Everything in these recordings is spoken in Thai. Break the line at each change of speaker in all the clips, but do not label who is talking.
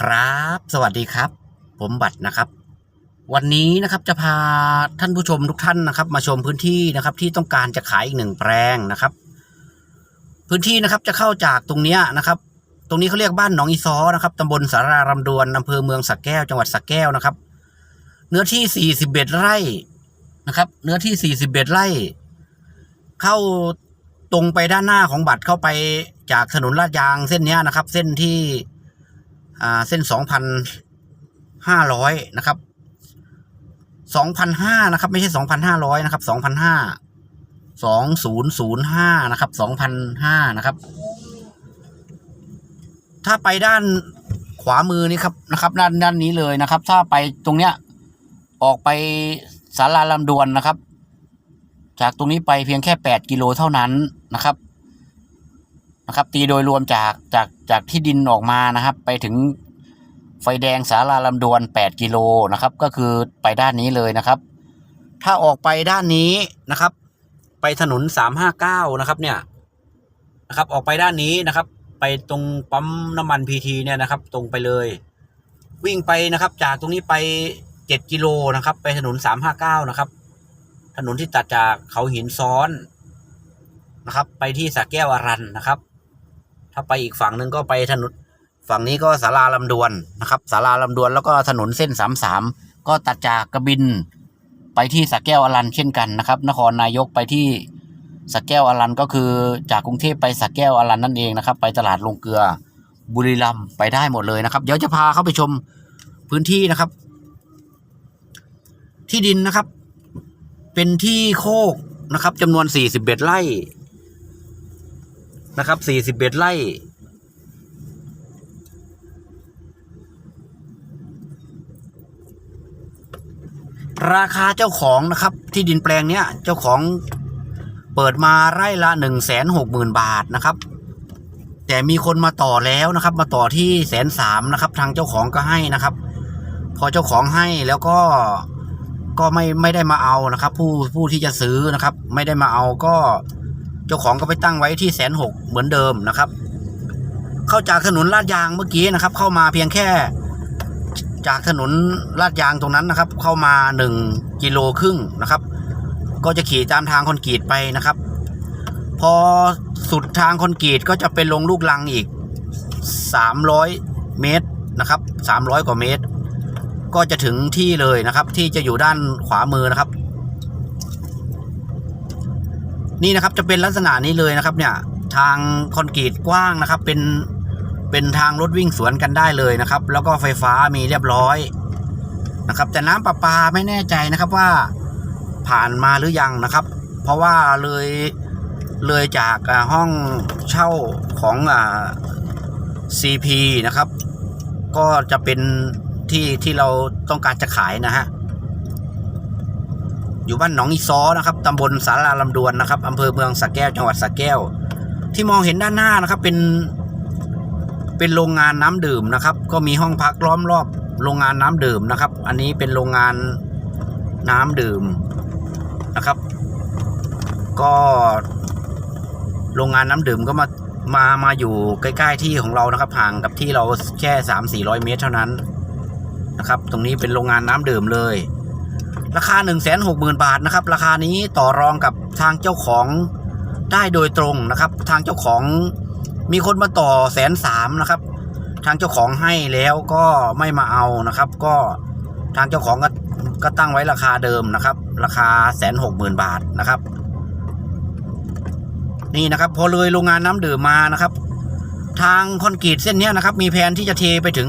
ครับ สวัสดีครับ ผมบัตรนะครับ วันนี้นะครับจะพาท่านผู้ชมทุกท่านนะครับ มาชมพื้นที่นะครับ ที่ต้องการจะขายอีกหนึ่งแปลงนะครับ พื้นที่นะครับจะเข้าจากตรงเนี้ยนะครับ ตรงนี้เขาเรียกบ้านหนองอีซอนะครับตำบลสารารำดวนอำเภอเมืองสักแก้วจังหวัดสักแก้วนะครับ เนื้อที่ 41 ไร่นะครับ เนื้อที่ 41 ไร่ เข้าตรงไปด้านหน้าของบัตรเข้าไปจากถนนลาดยางเส้นนี้นะครับ เส้นที่ เส้นสองพันห้าร้อยนะครับสองพันห้านะครับ ไม่ใช่สองพันห้าร้อยนะครับสองพันห้าสองศูนย์ศูนย์ห้านะครับสองพันห้านะครับ ถ้าไปด้านขวามือนี่ครับนะครับ ด้านด้านนี้เลยนะครับ ถ้าไปตรงเนี้ยออกไปสาราลำดวนนะครับ จากตรงนี้ไปเพียงแค่แปดกิโลเท่านั้นนะครับนะครับ ตีโดยรวมจากจาก จากที่ดินออกมานะครับ ไปถึงไฟแดงสาราลำดวน 8 กิโลนะครับ ก็คือไปด้านนี้เลยนะครับ ถ้าออกไปด้านนี้นะครับ ไปถนน 359 นะครับเนี่ยนะครับ ออกไปด้านนี้นะครับ ไปตรงปั๊มน้ำมันพีทีเนี่ยนะครับ ตรงไปเลย วิ่งไปนะครับ จากตรงนี้ไป 7 กิโลนะครับ ไปถนน 359 นะครับ ถนนที่ตัดจากเขาหินซ้อนนะครับ ไปที่สระแก้วอรันนะครับ ถ้าไปอีกฝั่งหนึ่งก็ไปถนนฝั่งนี้ก็สาราลำดวนนะครับสาราลำดวนแล้วก็ถนนเส้นสามสามก็ตัดจากกระบินไปที่สะแก้วอรันเช่นกันนะครับ นครนายกไปที่สะแก้วอรันก็คือจากกรุงเทพไปสะแก้วอรันนั่นเองนะครับ ไปตลาดลงเกลือบุรีรัมย์ไปได้หมดเลยนะครับ เดี๋ยวจะพาเข้าไปชมพื้นที่นะครับ ที่ดินนะครับ เป็นที่โคกนะครับจำนวนสี่สิบเอ็ดไร่ นะครับ41ไร่ราคาเจ้าของนะครับที่ดินแปลงเนี้ยเจ้าของเปิดมาไร่ละหนึ่งแสนหกหมื่นบาทนะครับ แต่มีคนมาต่อแล้วนะครับ มาต่อที่แสนสามนะครับ ทางเจ้าของก็ให้นะครับ พอเจ้าของให้แล้วก็ก็ไม่ไม่ได้มาเอานะครับ ผู้ผู้ที่จะซื้อนะครับ ไม่ได้มาเอาก็ เจ้าของก็ไปตั้งไว้ที่แสนหกเหมือนเดิมนะครับ เข้าจากถนนลาดยางเมื่อกี้นะครับ เข้ามาเพียงแค่ จากถนนลาดยางตรงนั้นนะครับ เข้ามาหนึ่งกิโลครึ่งนะครับ ก็จะขี่ตามทางคอนกรีตไปนะครับ พอสุดทางคอนกรีตก็จะเป็นลงลูกลังอีกสามร้อยเมตรนะครับสามร้อยกว่าเมตร ก็จะถึงที่เลยนะครับ ที่จะอยู่ด้านขวามือนะครับ นี่นะครับจะเป็นลักษณะนี้เลยนะครับ เนี่ย ทางคอนกรีตกว้างนะครับ เป็นเป็นทางรถวิ่งสวนกันได้เลยนะครับ แล้วก็ไฟฟ้ามีเรียบร้อยนะครับ แต่น้ำประปาไม่แน่ใจนะครับว่าผ่านมาหรือยังนะครับ เพราะว่าเลยเลยจากห้องเช่าของอ่า CP นะครับ ก็จะเป็นที่ที่เราต้องการจะขายนะฮะ อยู่บ้านหนองอีซอนะครับตำบลสาราลำดวนนะครับอำเภอเมืองสักแก้วจังหวัดสักแก้ว ที่มองเห็นด้านหน้านะครับเป็น เป็นโรงงานน้ำดื่มนะครับ ก็มีห้องพักล้อมรอบโรงงานน้ำดื่มนะครับ อันนี้เป็นโรงงานน้ำดื่มนะครับ ก็โรงงานน้ำดื่มก็มามามาอยู่ใกล้ ๆ ที่ของเรานะครับห่างกับที่เราแค่สามสี่ร้อยเมตรเท่านั้นนะครับ ตรงนี้เป็นโรงงานน้ำดื่มเลย ราคา1นึ่งแสนหกหมื่นบาทนะครับ ราคานี้ต่อรองกับทางเจ้าของได้โดยตรงนะครับ ทางเจ้าของมีคนมาต่อแสนสามนะครับ ทางเจ้าของให้แล้วก็ไม่มาเอานะครับ ก็ทางเจ้าของก็ก็ตั้งไว้ราคาเดิมนะครับ ราคาแสนหกหมื่นบาทนะครับ นี่นะครับ พอเลยโรงงานน้ำดื่มมานะครับ ทางคอนกรีตเส้นนี้นะครับ มีแผนที่จะเทไปถึง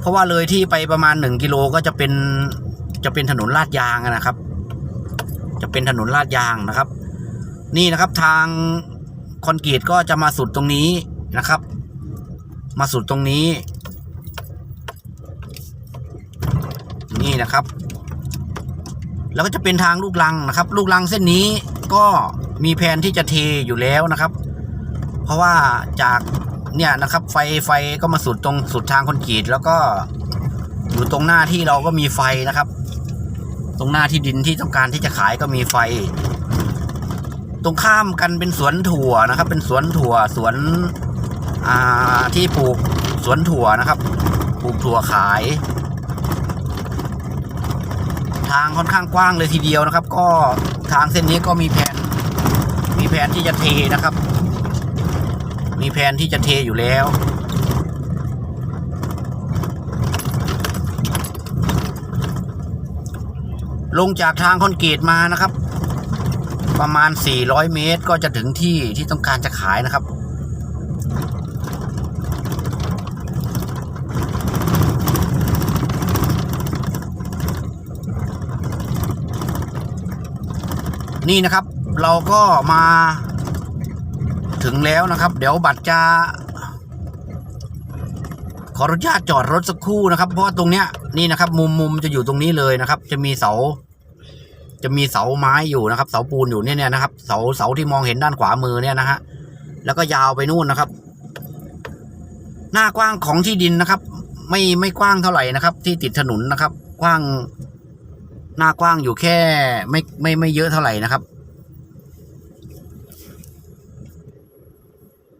เพราะว่าเลยที่ไปประมาณหนึ่งกิโลก็จะเป็น จะเป็นถนนลาดยางนะครับ จะเป็นถนนลาดยางนะครับ นี่นะครับทางคอนกรีตก็จะมาสุดตรงนี้นะครับ มาสุดตรงนี้ นี่นะครับ แล้วก็จะเป็นทางลูกลังนะครับ ลูกลังเส้นนี้ก็มีแผนที่จะเทอยู่แล้วนะครับ เพราะว่าจากเนี่ยนะครับ ไฟไฟก็มาสุดตรงสุดทางคอนกรีตแล้วก็อยู่ตรงหน้าที่เราก็มีไฟนะครับ ตรงหน้าที่ดินที่ต้องการที่จะขายก็มีไฟ ตรงข้ามกันเป็นสวนถั่วนะครับ เป็นสวนถั่วสวนที่ปลูกสวนถั่วนะครับ ปลูกถั่วขาย ทางค่อนข้างกว้างเลยทีเดียวนะครับ ก็ทางเส้นนี้ก็มีแผนมีแผนที่จะเทนะครับ มีแผนที่จะเทอยู่แล้ว ลงจากทางคอนกรีตมานะครับ ประมาณ 400 เมตรก็จะถึงที่ที่ต้องการจะขายนะครับ นี่นะครับเราก็มาถึงแล้วนะครับ เดี๋ยวบัตรจะขออนุญาตจอดรถสักครู่นะครับ เพราะว่าตรงเนี้ยนี่นะครับ มุมมุมจะอยู่ตรงนี้เลยนะครับ จะมีเสา จะมีเสาไม้อยู่นะครับ เสาปูนอยู่เนี่ยเนี่ยนะครับ เสาเสาที่มองเห็นด้านขวามือเนี่ยนะฮะแล้วก็ยาวไปนู่นนะครับ หน้ากว้างของที่ดินนะครับ ไม่ไม่กว้างเท่าไหร่นะครับ ที่ติดถนนนะครับ กว้าง หน้ากว้างอยู่แค่ไม่ไม่ไม่เยอะเท่าไหร่นะครับ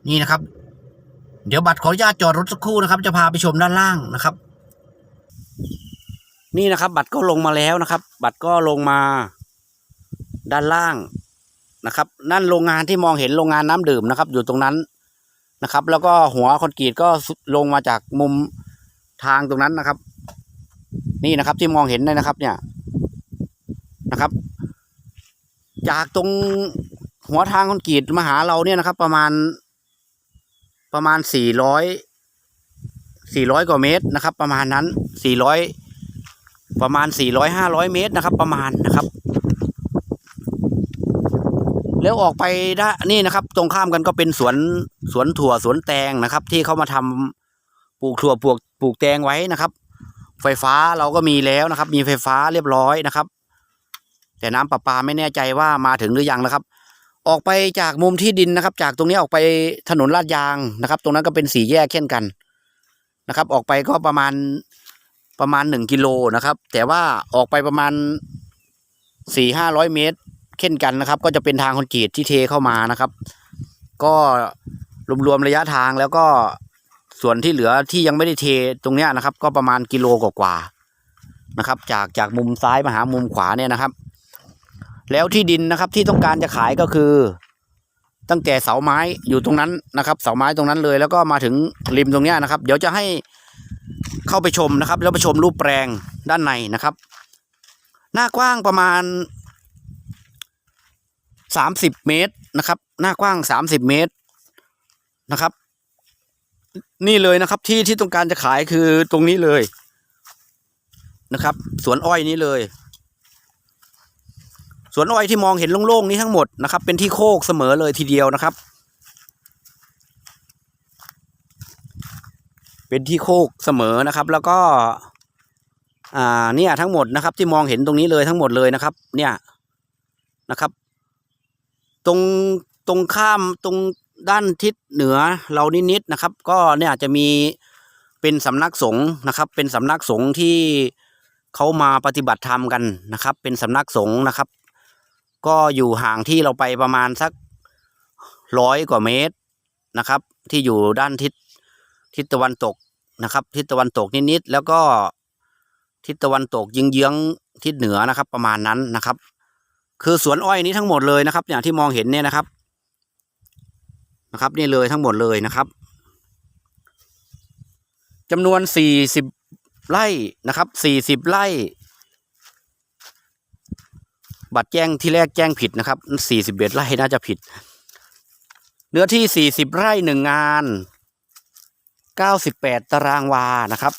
นี่นะครับ เดี๋ยวบัตรขออนุญาตจอดรถสักครู่นะครับ จะพาไปชมด้านล่างนะครับ นี่นะครับ บัตรก็ลงมาแล้วนะครับ บัตรก็ลงมา ด้านล่างนะครับ นั่นโรงงานที่มองเห็นโรงงานน้ำดื่มนะครับ อยู่ตรงนั้นนะครับ แล้วก็หัวคอนกรีตก็ลงมาจากมุมทางตรงนั้นนะครับ นี่นะครับที่มองเห็นเลยนะครับ เนี่ยนะครับ จากตรงหัวทางคอนกรีตมาหาเราเนี่ยนะครับ ประมาณประมาณสี่ร้อยสี่ร้อยกว่าเมตรนะครับ ประมาณนั้นสี่ร้อยประมาณสี่ร้อยห้าร้อยเมตรนะครับ ประมาณนะครับ แล้วออกไปด้านนี่นะครับ ตรงข้ามกันก็เป็นสวนสวนถั่วสวนแตงนะครับ ที่เขามาทำปลูกถั่วปลูกปลูกแตงไว้นะครับ ไฟฟ้าเราก็มีแล้วนะครับ มีไฟฟ้าเรียบร้อยนะครับ แต่น้ำประปาไม่แน่ใจว่ามาถึงหรือยังนะครับ ออกไปจากมุมที่ดินนะครับ จากตรงนี้ออกไปถนนลาดยางนะครับ ตรงนั้นก็เป็นสี่แยกเช่นกันนะครับ ออกไปก็ประมาณประมาณหนึ่งกิโลนะครับ แต่ว่าออกไปประมาณสี่ห้าร้อยเมตร เช่นกันนะครับ ก็จะเป็นทางคอนกรีตที่เทเข้ามานะครับ ก็รวมๆระยะทางแล้วก็ส่วนที่เหลือที่ยังไม่ได้เทตรงเนี้ยนะครับ ก็ประมาณกิโลกว่าๆนะครับ จากจากมุมซ้ายมาหามุมขวาเนี่ยนะครับ แล้วที่ดินนะครับที่ต้องการจะขายก็คือ ตั้งแต่เสาไม้อยู่ตรงนั้นนะครับ เสาไม้ตรงนั้นเลย แล้วก็มาถึงริมตรงเนี้ยนะครับ เดี๋ยวจะให้เข้าไปชมนะครับ แล้วไปชมรูปแปลงด้านในนะครับ หน้ากว้างประมาณ สามสิบเมตรนะครับ หน้ากว้างสามสิบเมตรนะครับ นี่เลยนะครับที่ที่ต้องการจะขายคือตรงนี้เลยนะครับ สวนอ้อยนี้เลยสวนอ้อยที่มองเห็นโล่งๆนี้ทั้งหมดนะครับ เป็นที่โคกเสมอเลยทีเดียวนะครับ เป็นที่โคกเสมอนะครับ แล้วก็ อ่าเนี่ยทั้งหมดนะครับ ที่มองเห็นตรงนี้เลยทั้งหมดเลยนะครับ เนี่ยนะครับ ตรงตรงข้ามตรงด้านทิศเหนือเรานิดๆนะครับ ก็เนี่ยจะมีเป็นสำนักสงฆ์นะครับ เป็นสำนักสงฆ์ที่เขามาปฏิบัติธรรมกันนะครับ เป็นสำนักสงฆ์นะครับ ก็อยู่ห่างที่เราไปประมาณสักร้อยกว่าเมตรนะครับ ที่อยู่ด้านทิศทิศตะวันตกนะครับ ทิศตะวันตกนิดๆแล้วก็ทิศตะวันตกยิงเยื้องทิศเหนือนะครับ ประมาณนั้นนะครับ คือสวนอ้อยนี้ทั้งหมดเลยนะครับ อย่างที่มองเห็นเนี่ยนะครับ นะครับ นี่เลยทั้งหมดเลยนะครับจำนวนสี่สิบไร่นะครับสี่สิบไร่ บัตรแจ้งที่แรกแจ้งผิดนะครับสี่สิบเอ็ดไร่น่าจะผิด เนื้อที่สี่สิบไร่หนึ่งงานเก้าสิบแปดตารางวานะครับ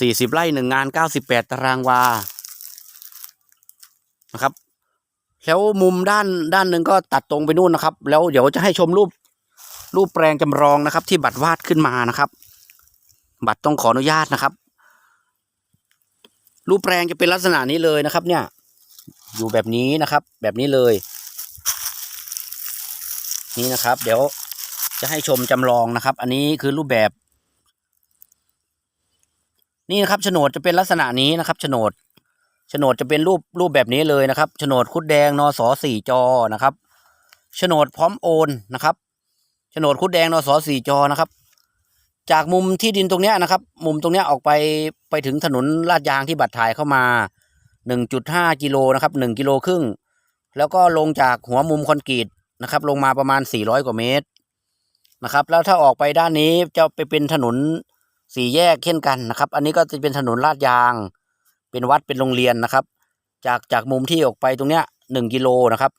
สี่สิบไร่หนึ่งงานเก้าสิบแปดตารางวา นะครับ แล้วมุมด้านด้านหนึ่งก็ตัดตรงไปนู่นนะครับ แล้วเดี๋ยวจะให้ชมรูปรูปแปลงจำลองนะครับ ที่บัตรวาดขึ้นมานะครับ บัตรต้องขออนุญาตนะครับ รูปแปลงจะเป็นลักษณะนี้เลยนะครับ เนี่ย อยู่แบบนี้นะครับ แบบนี้เลย นี่นะครับ เดี๋ยวจะให้ชมจำลองนะครับ อันนี้คือรูปแบบ นี่นะครับโฉนดจะเป็นลักษณะนี้นะครับโฉนด โฉนดจะเป็นรูปรูปแบบนี้เลยนะครับโฉนดคุดแดงนสสี่จอนะครับโฉนดพร้อมโอนนะครับโฉนดคุดแดงนสสี่จอนะครับ จากมุมที่ดินตรงเนี้ยนะครับ มุมตรงเนี้ยออกไปไปถึงถนนลาดยางที่บัตรถ่ายเข้ามาหนึ่งจุดห้ากิโลนะครับหนึ่งกิโลครึ่งแล้วก็ลงจากหัวมุมคอนกรีตนะครับ ลงมาประมาณสี่ร้อยกว่าเมตรนะครับ แล้วถ้าออกไปด้านนี้จะไปเป็นถนนสี่แยกเช่นกันนะครับ อันนี้ก็จะเป็นถนนลาดยาง เป็นวัดเป็นโรงเรียนนะครับ จากจากมุมที่ออกไปตรงเนี้ยหนึ่งกิโลนะครับ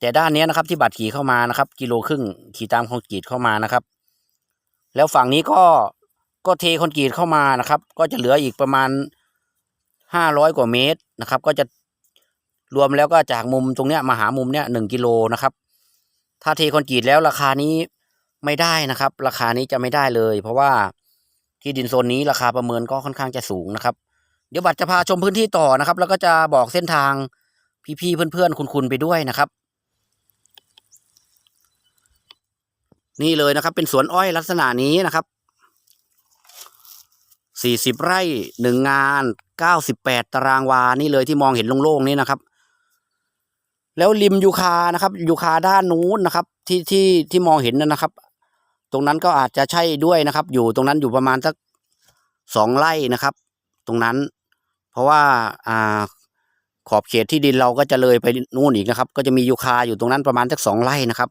แต่ด้านเนี้ยนะครับที่บัตรขี่เข้ามานะครับ กิโลครึ่งขี่ตามคอนกรีตเข้ามานะครับ แล้วฝั่งนี้ก็ก็เทคอนกรีตเข้ามานะครับ ก็จะเหลืออีกประมาณห้าร้อยกว่าเมตรนะครับ ก็จะรวมแล้วก็จากมุมตรงเนี้ยมาหามุมเนี้ยหนึ่งกิโลนะครับ ถ้าเทคอนกรีตแล้วราคานี้ไม่ได้นะครับ ราคานี้จะไม่ได้เลย เพราะว่าที่ดินโซนนี้ราคาประเมินก็ค่อนข้างจะสูงนะครับ เดี๋ยวบัตรจะพาชมพื้นที่ต่อนะครับ แล้วก็จะบอกเส้นทางพี่ๆเพื่อนๆคุณๆไปด้วยนะครับ นี่เลยนะครับ เป็นสวนอ้อยลักษณะนี้นะครับสี่สิบไร่หนึ่งงานเก้าสิบแปดตารางวา นี่เลยที่มองเห็นโล่งๆนี่นะครับ แล้วริมยูคานะครับยูคาด้านนู้นนะครับ ที่ที่ที่มองเห็นนั่นนะครับ ตรงนั้นก็อาจจะใช่ด้วยนะครับ อยู่ตรงนั้นอยู่ประมาณสักสองไร่นะครับ ตรงนั้น เพราะว่าอ่าขอบเขตที่ดินเราก็จะเลยไปนู่นอีกนะครับ ก็จะมียูคาอยู่ตรงนั้นประมาณสักสองไร่นะครับ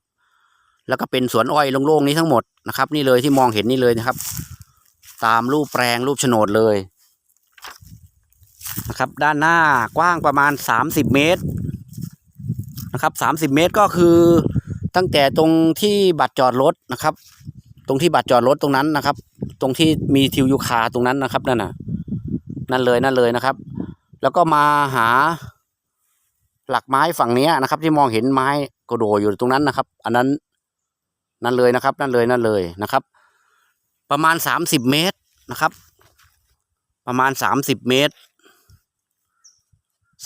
แล้วก็เป็นสวนอ้อยโล่งๆนี้ทั้งหมดนะครับ นี่เลยที่มองเห็นนี่เลยนะครับ ตามรูปแปลงรูปโฉนดเลยนะครับ ด้านหน้ากว้างประมาณสามสิบเมตรนะครับสามสิบเมตรก็คือตั้งแต่ตรงที่บัตรจอดรถนะครับ ตรงที่บัตรจอดรถตรงนั้นนะครับ ตรงที่มีทิวยูคาตรงนั้นนะครับนั่นน่ะ นั่นเลยนั่นเลยนะครับ แล้วก็มาหาหลักไม้ฝั่งนี้นะครับ ที่มองเห็นไม้กระโดดอยู่ตรงนั้นนะครับ อันนั้นนั่นเลยนะครับ นั่นเลยนั่นเลยนะครับ ประมาณสามสิบเมตรนะครับ ประมาณสามสิบเมตร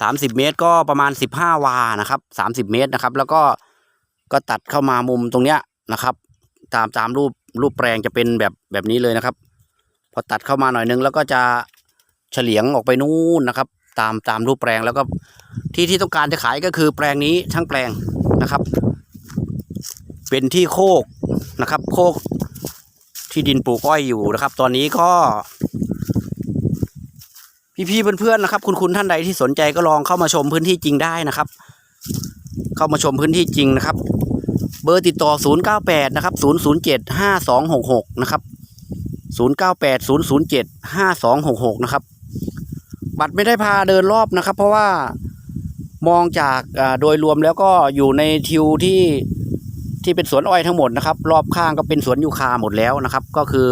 สามสิบเมตรก็ประมาณสิบห้าวานะครับสามสิบเมตรนะครับ แล้วก็ก็ตัดเข้ามามุมตรงเนี้ยนะครับ ตามตามรูปรูปแปลงจะเป็นแบบแบบนี้เลยนะครับ พอตัดเข้ามาหน่อยนึงแล้วก็จะ เฉลียงออกไปนู่นนะครับ ตามตามรูปแปลงแล้วก็ที่ที่ต้องการจะขายก็คือแปลงนี้ทั้งแปลงนะครับ เป็นที่โคกนะครับ โคกที่ดินปลูกอ้อยอยู่นะครับ ตอนนี้ก็ พี่ๆเพื่อนๆนะครับ คุณคุณท่านใดที่สนใจก็ลองเข้ามาชมพื้นที่จริงได้นะครับ เข้ามาชมพื้นที่จริงนะครับ เบอร์ติดต่อ 098 นะครับ 007 5266 นะครับ 098 007 5266 นะครับ บัตรไม่ได้พาเดินรอบนะครับ เพราะว่ามองจากโดยรวมแล้วก็อยู่ในทิวที่ที่เป็นสวนอ้อยทั้งหมดนะครับ รอบข้างก็เป็นสวนยูคาหมดแล้วนะครับ ก็คือ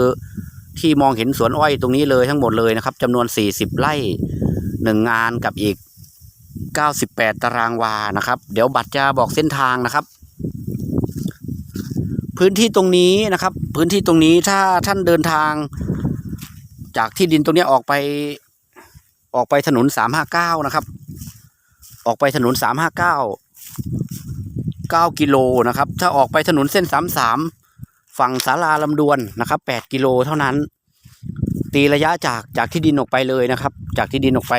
ที่มองเห็นสวนอ้อยตรงนี้เลยทั้งหมดเลยนะครับจำนวน 40 ไร่หนึ่งงานกับอีก 98 ตารางวานะครับ เดี๋ยวบัตรจะบอกเส้นทางนะครับ พื้นที่ตรงนี้นะครับ พื้นที่ตรงนี้ถ้าท่านเดินทาง จากที่ดินตรงนี้ออกไป ออกไปถนน359นะครับ ออกไปถนน359 9กิโลนะครับ ถ้าออกไปถนนเส้น33ฝั่งสาราลำดวนนะครับ8กิโลเท่านั้น ตีระยะจากจากที่ดินออกไปเลยนะครับ จากที่ดินออกไป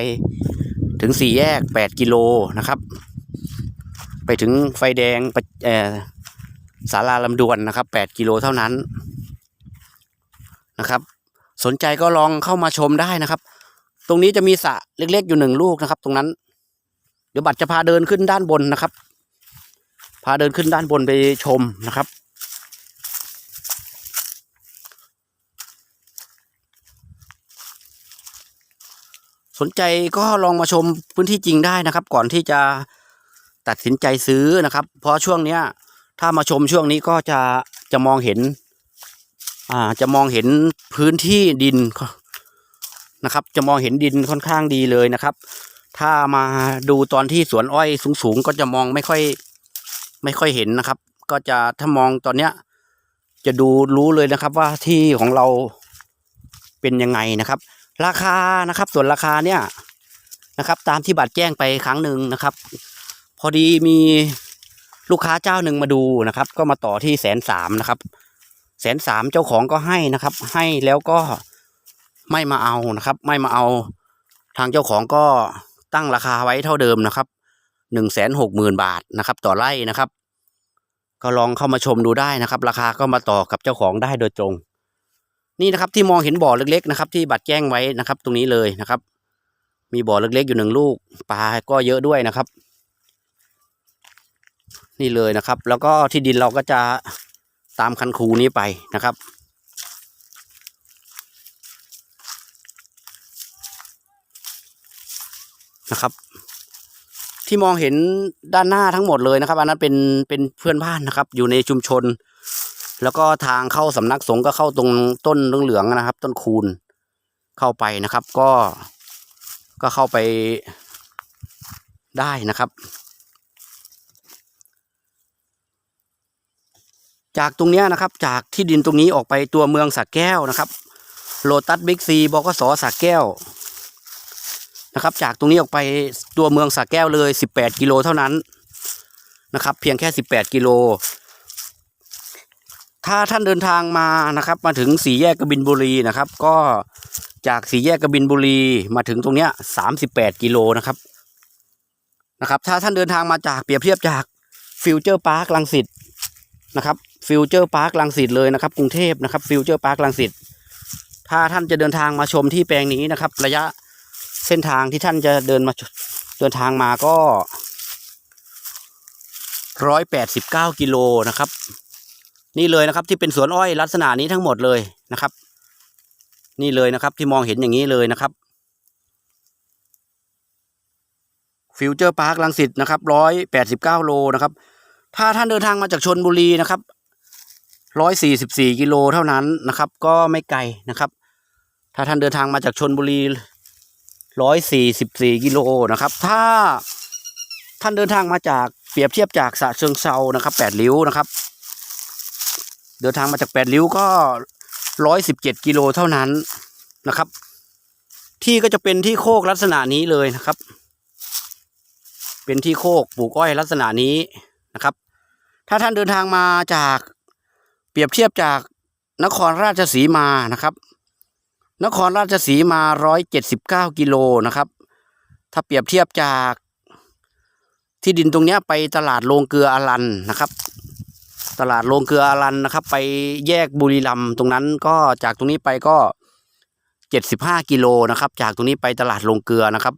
ถึงสี่แยก8กิโลนะครับ ไปถึงไฟแดงเออสาราลำดวนนะครับ8กิโลเท่านั้นนะครับ สนใจก็ลองเข้ามาชมได้นะครับ ตรงนี้จะมีสระเล็กๆอยู่หนึ่งลูกนะครับ ตรงนั้น เดี๋ยวบัตรจะพาเดินขึ้นด้านบนนะครับ พาเดินขึ้นด้านบนไปชมนะครับ สนใจก็ลองมาชมพื้นที่จริงได้นะครับ ก่อนที่จะตัดสินใจซื้อนะครับ เพราะช่วงเนี้ย ถ้ามาชมช่วงนี้ก็จะจะมองเห็น อ่าจะมองเห็นพื้นที่ดิน นะครับ จะมองเห็นดินค่อนข้างดีเลยนะครับ ถ้ามาดูตอนที่สวนอ้อยสูงๆก็จะมองไม่ค่อย ไม่ค่อยเห็นนะครับ ก็จะถ้ามองตอนเนี้ย จะดูรู้เลยนะครับว่าที่ของเราเป็นยังไงนะครับ ราคานะครับ ส่วนราคาเนี่ยนะครับ ตามที่บัตรแจ้งไปครั้งหนึ่งนะครับ พอดีมีลูกค้าเจ้าหนึ่งมาดูนะครับ ก็มาต่อที่แสนสามนะครับแสนสามเจ้าของก็ให้นะครับ ให้แล้วก็ ไม่มาเอานะครับ ไม่มาเอาทางเจ้าของก็ตั้งราคาไว้เท่าเดิมนะครับหนึ่งแสนหกหมื่นบาทนะครับ ต่อไร่นะครับ ก็ลองเข้ามาชมดูได้นะครับ ราคาก็มาต่อกับเจ้าของได้โดยตรง นี่นะครับที่มองเห็นบ่อเล็กๆนะครับ ที่บัตรแจ้งไว้นะครับ ตรงนี้เลยนะครับ มีบ่อเล็กๆอยู่หนึ่งลูกปลาก็เยอะด้วยนะครับ นี่เลยนะครับ แล้วก็ที่ดินเราก็จะตามคันคูนี้ไปนะครับ นะครับ ที่มองเห็นด้านหน้าทั้งหมดเลยนะครับ อันนั้นเป็นเป็นเพื่อนบ้านนะครับ อยู่ในชุมชน แล้วก็ทางเข้าสำนักสงฆ์ก็เข้าตรงต้นเหลืองๆนะครับ ต้นคูณเข้าไปนะครับ ก็ก็เข้าไปได้นะครับ จากตรงนี้นะครับ จากที่ดินตรงนี้ออกไปตัวเมืองสักแก้วนะครับโลตัสบิ๊กซีบกสสักแก้ว นะครับ จากตรงนี้ออกไปตัวเมืองสักแก้วเลย 18 กิโลเท่านั้นนะครับ เพียงแค่ 18 กิโล ถ้าท่านเดินทางมานะครับ มาถึงสี่แยกกบินบุรีนะครับ ก็จากสี่แยกกบินบุรีมาถึงตรงเนี้ย38กิโลนะครับนะครับ ถ้าท่านเดินทางมาจากเปรียบเทียบจากฟิวเจอร์พาร์คลังสิตนะครับฟิวเจอร์พาร์คลังสิตเลยนะครับ กรุงเทพนะครับฟิวเจอร์พาร์คลังสิตถ้าท่านจะเดินทางมาชมที่แปลงนี้นะครับ ระยะ เส้นทางที่ท่านจะเดินมาเดินทางมาก็ร้อยแปดสิบเก้ากิโลนะครับ นี่เลยนะครับที่เป็นสวนอ้อยลักษณะนี้ทั้งหมดเลยนะครับ นี่เลยนะครับที่มองเห็นอย่างนี้เลยนะครับฟิวเจอร์พาร์คลังสิตนะครับร้อยแปดสิบเก้าโลนะครับ ถ้าท่านเดินทางมาจากชนบุรีนะครับร้อยสี่สิบสี่กิโลเท่านั้นนะครับ ก็ไม่ไกลนะครับ ถ้าท่านเดินทางมาจากชนบุรี ร้อยสี่สิบสี่กิโลนะครับ ถ้าท่านเดินทางมาจากเปรียบเทียบจากสะเชิงเซานะครับแปดริ้วนะครับ เดินทางมาจากแปดริ้วก็ร้อยสิบเจ็ดกิโลเท่านั้นนะครับ ที่ก็จะเป็นที่โคกลักษณะนี้เลยนะครับ เป็นที่โคกปลูกอ้อยลักษณะนี้นะครับ ถ้าท่านเดินทางมาจากเปรียบเทียบจากนครราชสีมานะครับ นครราชสีมาร้อยเจ็ดสิบเก้ากิโลนะครับ ถ้าเปรียบเทียบจากที่ดินตรงเนี้ยไปตลาดโรงเกลืออรันนะครับ ตลาดโรงเกลืออรันนะครับ ไปแยกบุรีรัมย์ตรงนั้นก็จากตรงนี้ไปก็เจ็ดสิบห้ากิโลนะครับ จากตรงนี้ไปตลาดโรงเกลือนะครับ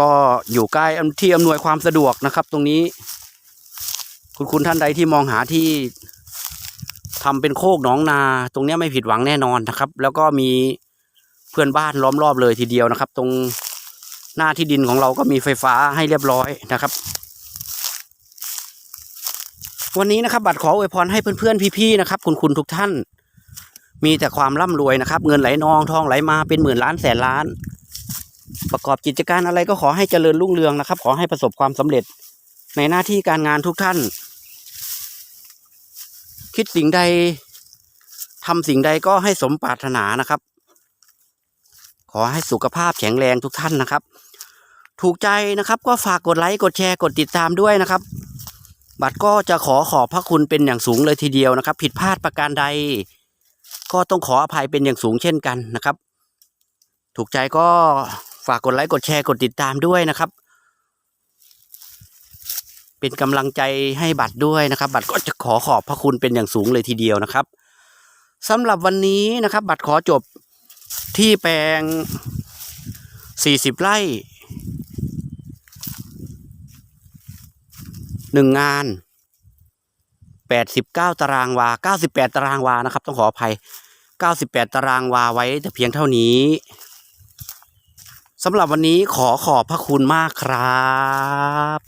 ก็อยู่ใกล้ที่อำนวยความสะดวกนะครับ ตรงนี้ คุณคุณท่านใดที่มองหาที่ ทำเป็นโคกหนองนา ตรงนี้ไม่ผิดหวังแน่นอนนะครับ แล้วก็มีเพื่อนบ้านล้อมรอบเลยทีเดียวนะครับ ตรงหน้าที่ดินของเราก็มีไฟฟ้าให้เรียบร้อยนะครับ วันนี้นะครับ บัตรขออวยพรให้เพื่อนๆพี่ๆนะครับ คุณคุณทุกท่าน มีแต่ความร่ำรวยนะครับ เงินไหลนองทองไหลมาเป็นหมื่นล้านแสนล้าน ประกอบกิจการอะไรก็ขอให้เจริญรุ่งเรืองนะครับ ขอให้ประสบความสำเร็จในหน้าที่การงานทุกท่าน คิดสิ่งใดทำสิ่งใดก็ให้สมปรารถนานะครับ ขอให้สุขภาพแข็งแรงทุกท่านนะครับ ถูกใจนะครับก็ฝากกดไลค์กดแชร์กดติดตามด้วยนะครับ บัตรก็จะขอขอบพระคุณเป็นอย่างสูงเลยทีเดียวนะครับ ผิดพลาดประการใด ก็ต้องขออภัยเป็นอย่างสูงเช่นกันนะครับ ถูกใจก็ฝากกดไลค์กดแชร์กดติดตามด้วยนะครับ เป็นกำลังใจให้บัตรด้วยนะครับ บัตรก็จะขอขอบพระคุณเป็นอย่างสูงเลยทีเดียวนะครับสำหรับวันนี้นะครับ บัตรขอจบที่แปลง 40 ไร่หนึ่งงาน 89 ตารางวา 98 ตารางวานะครับ ต้องขออภัย 98 ตารางวาไว้แต่เพียงเท่านี้สำหรับวันนี้ขอขอบพระคุณมากครับ